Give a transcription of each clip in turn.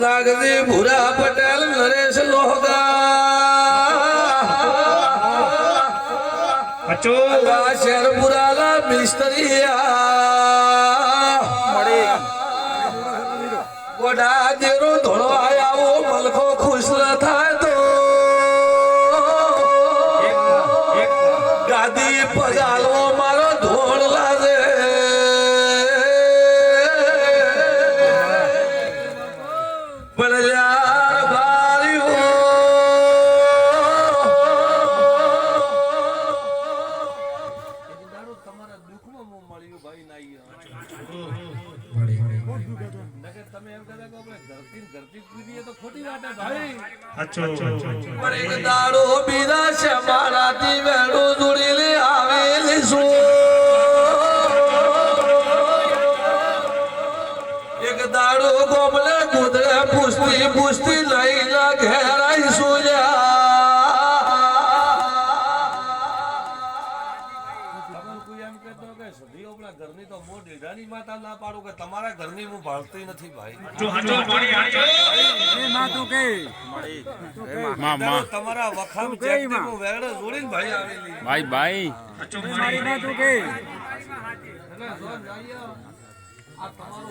નાગજી ભૂરા પટેલ નરેશ લોહગા. અચો શેરપુરાના મિસ્ત્રીયા ગોડા દેરો ધોળવા ખોટી વાત. ભાઈ પણ એક દાડો છે ઘરની તો મો ડેઢાની માતા ના પાડું કે તમારા ઘરની હું ભાળતી નથી ભાઈ. જો હચો પડી હાચો. માં માં તમારા વખામ ચેકથી હું વેડે જોડીને ભાઈ આવેલી. ભાઈ ભાઈ. અચો પડી એટલે જો આ તમારો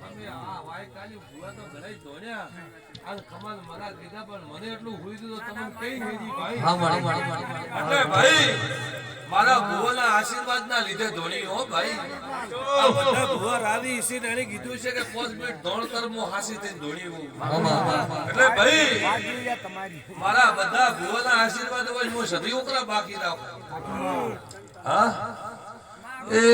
તમે આ વાય કાલી ભૂવા તો ઘણાય ધોણ્યા. આ ખમાલ મારા કીધા પણ મને એટલું હુઈ દીધું તમને કઈ નહીં ભાઈ. ભાઈ મારા ભુવાના આશીર્વાદના લીધે ધોની હો ભાઈ. બધા ભુવા રાવી ઈસી ને એણે કીધું છે કે પાંચ મિનિટ દોડ કર મો હાસી થઈને ધોની હું. એટલે ભાઈ મારા બધા ભુવાના આશીર્વાદ હોય હું સદી ઉકરા બાકી રાખું. હા? એ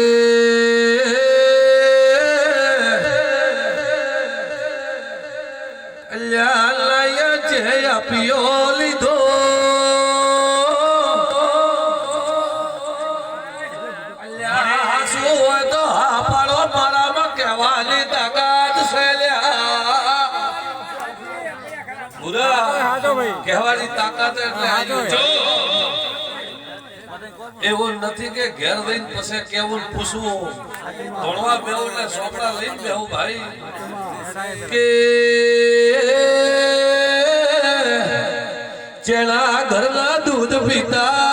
અલ્યા છે આપ્યો લીધો. કહેવાની તાકાત એવું નથી કે ઘેર લઈને પછી કેવું પૂછવું. ભણવા બેવું ને સોપડા લઈને બેવું ભાઈ. કે જેના ઘરના દૂધ પીતા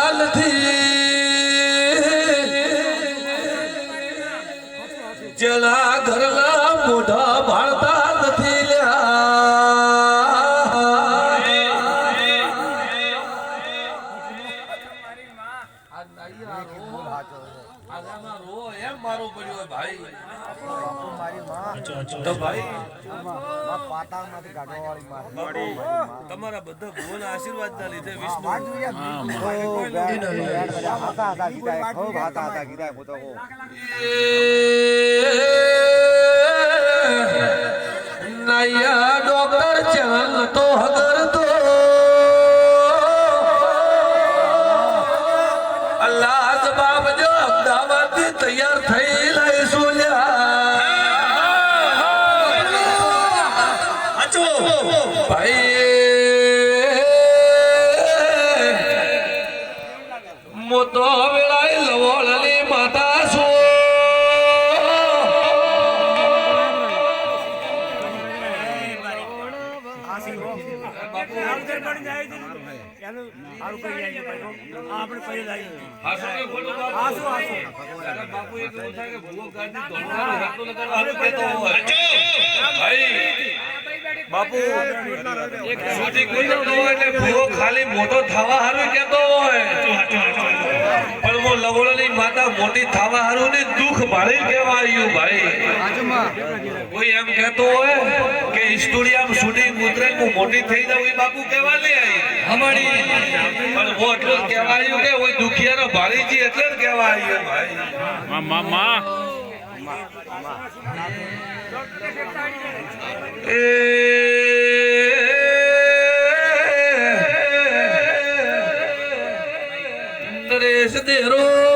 તો ભાઈ તમારા બધા ભુવના આશીર્વાદ ના લીધે વિષ્ણુ. નૈયા ડોક્ટર ચલ તો હગર તો. અલ્લાહ બાપ જો અમદાવાદ તૈયાર થઈ લઈશું અચો ભાઈ મોતો બાપુ થાય કે ભૂવો ગાડી કહેતો હોય. ભાઈ એટલે ભૂવો ખાલી મોટો થવા હારું કહેતો હોય. પણ હું લવળની માતા મોટી થવા હારું ને દુઃખ ભાળી કેવા ભાઈ. કોઈ એમ કહેતો હોય કે સ્ટુડિયમ શૂટિંગ ઉતરે હું મોટી થઈ જાઉં એ બાપુ કેવા લે અમારી પણ હું એટલું જ કહેવા આવ્યું કે ઓય દુખિયાનો ભાળીજી એટલે જ કહેવા આવ્યું ભાઈ. માં માં માં. નરેશ દેરો.